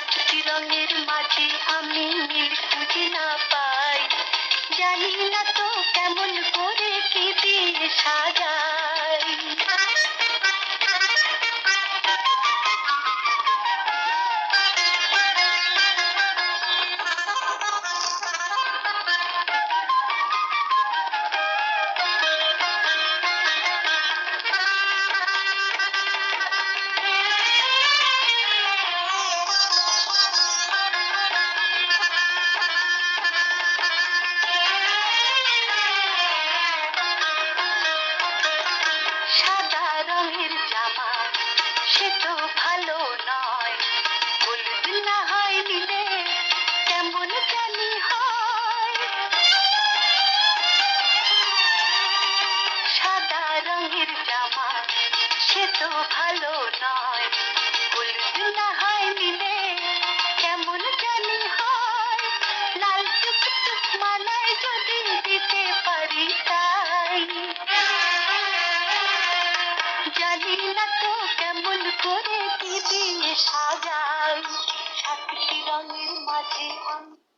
সাতটি রঙের মাঝে আমি নীল খুঁজে না পাই। জানি না তো কেমন করে কি দিয়ে সাজাই। রঙের জামা, সে তো ভালো নয়। হলুদ না হয় দিলে কেমন জানি হয়। সাদা রঙের জামা, সে তো ভালো নয়। হলুদ না হয় জানি কেমন করে কি সাজাই? সাতটি রঙের মাঝে আমি